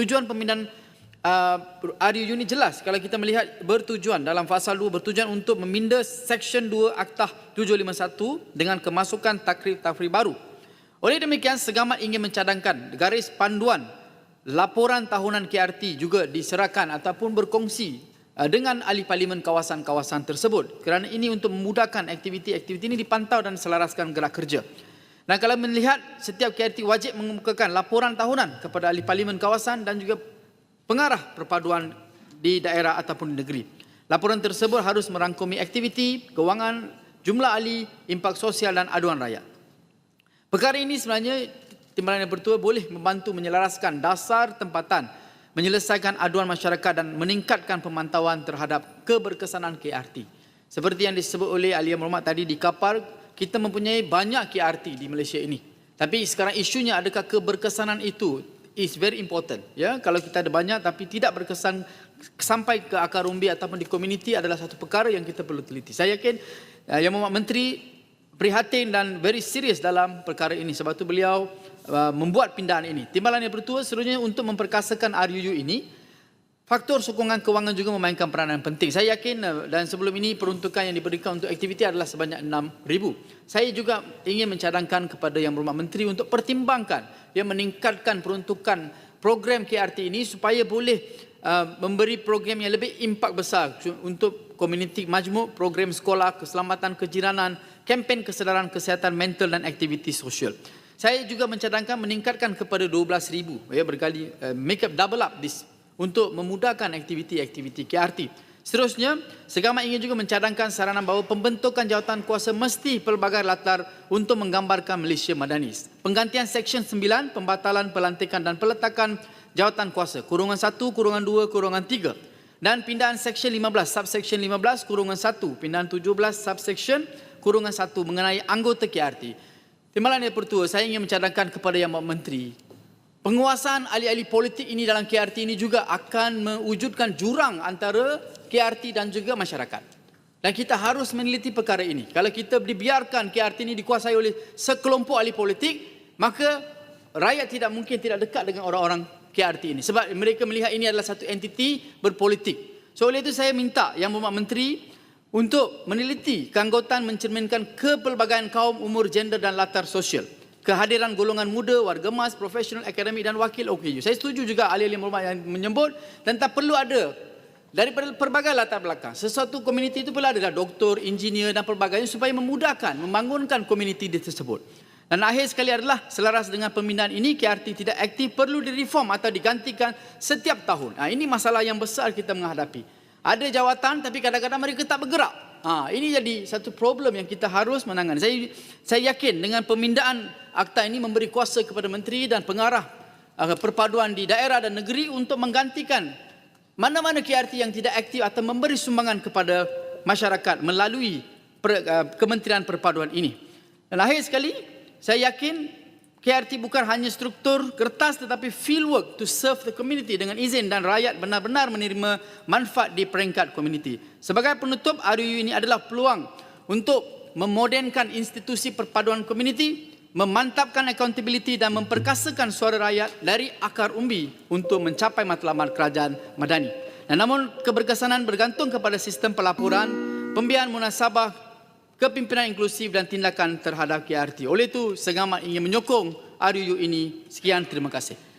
Tujuan pemindahan uh, RUU ini jelas kalau kita melihat bertujuan dalam fasal 2 bertujuan untuk meminda Seksyen 2 Aktah 751 dengan kemasukan takrif-takrif baru. Oleh demikian, Segamat ingin mencadangkan garis panduan laporan tahunan KRT juga diserahkan ataupun berkongsi uh, dengan ahli parlimen kawasan-kawasan tersebut. Kerana ini untuk memudahkan aktiviti-aktiviti ini dipantau dan selaraskan gerak kerja. Dan kalau melihat setiap KRT wajib mengemukakan laporan tahunan kepada ahli parlimen kawasan dan juga pengarah perpaduan di daerah ataupun di negeri. Laporan tersebut harus merangkumi aktiviti, kewangan, jumlah ahli, impak sosial dan aduan rakyat. Perkara ini sebenarnya Timbalan Yang Bertua boleh membantu menyelaraskan dasar tempatan, menyelesaikan aduan masyarakat dan meningkatkan pemantauan terhadap keberkesanan KRT. Seperti yang disebut oleh Alia Muhammad tadi di kapal, kita mempunyai banyak KRT di Malaysia ini. Tapi sekarang isunya adakah keberkesanan itu is very important. Ya, kalau kita ada banyak tapi tidak berkesan sampai ke akar umbi ataupun di komuniti adalah satu perkara yang kita perlu teliti. Saya yakin uh, Yang Muhammad Menteri prihatin dan very serius dalam perkara ini sebab itu beliau uh, membuat pindahan ini. Timbalan yang bertua seluruhnya untuk memperkasakan RUU ini faktor sokongan kewangan juga memainkan peranan penting. Saya yakin uh, dan sebelum ini peruntukan yang diberikan untuk aktiviti adalah sebanyak 6,000. Saya juga ingin mencadangkan kepada Yang Berhormat Menteri untuk pertimbangkan yang meningkatkan peruntukan program KRT ini supaya boleh uh, memberi program yang lebih impak besar untuk komuniti majmuk, program sekolah, keselamatan kejiranan, kempen kesedaran kesihatan mental dan aktiviti sosial. Saya juga mencadangkan meningkatkan kepada 12,000 ya berkali uh, make up double up this untuk memudahkan aktiviti-aktiviti KRT. Seterusnya, Segamat ingin juga mencadangkan saranan bahawa pembentukan jawatan kuasa mesti pelbagai latar untuk menggambarkan Malaysia Madani. Penggantian Seksyen 9, pembatalan pelantikan dan peletakan jawatan kuasa, kurungan 1, kurungan 2, kurungan 3. Dan pindahan Seksyen 15, subseksyen 15, kurungan 1, pindahan 17, subseksyen kurungan 1 mengenai anggota KRT. Timbalan yang pertua, saya ingin mencadangkan kepada Yang Menteri, penguasaan ahli-ahli politik ini dalam KRT ini juga akan mewujudkan jurang antara KRT dan juga masyarakat. Dan kita harus meneliti perkara ini. Kalau kita dibiarkan KRT ini dikuasai oleh sekelompok ahli politik, maka rakyat tidak mungkin tidak dekat dengan orang-orang KRT ini. Sebab mereka melihat ini adalah satu entiti berpolitik. So oleh itu saya minta Yang Berhormat Menteri untuk meneliti keanggotaan mencerminkan kepelbagaian kaum, umur, gender dan latar sosial. Kehadiran golongan muda, warga emas, profesional, akademik dan wakil OKU. Saya setuju juga ahli-ahli yang menyebut tentang perlu ada daripada pelbagai latar belakang. Sesuatu komuniti itu perlu ada doktor, engineer dan pelbagainya supaya memudahkan, membangunkan komuniti tersebut. Dan akhir sekali adalah selaras dengan pemindahan ini KRT tidak aktif perlu direform atau digantikan setiap tahun. Ha, ini masalah yang besar kita menghadapi. Ada jawatan tapi kadang-kadang mereka tak bergerak. Ha, ini jadi satu problem yang kita harus menangani. Saya saya yakin dengan pemindahan akta ini memberi kuasa kepada menteri dan pengarah uh, perpaduan di daerah dan negeri untuk menggantikan mana-mana KRT yang tidak aktif atau memberi sumbangan kepada masyarakat melalui per, uh, Kementerian Perpaduan ini. Dan akhir sekali, saya yakin KRT bukan hanya struktur kertas tetapi field work to serve the community dengan izin dan rakyat benar-benar menerima manfaat di peringkat community. Sebagai penutup, RUU ini adalah peluang untuk memodernkan institusi perpaduan community, memantapkan accountability dan memperkasakan suara rakyat dari akar umbi untuk mencapai matlamat kerajaan madani. Dan namun keberkesanan bergantung kepada sistem pelaporan, pembiayaan munasabah, kepimpinan inklusif dan tindakan terhadap KRT. Oleh itu, Segamat ingin menyokong RUU ini. Sekian, terima kasih.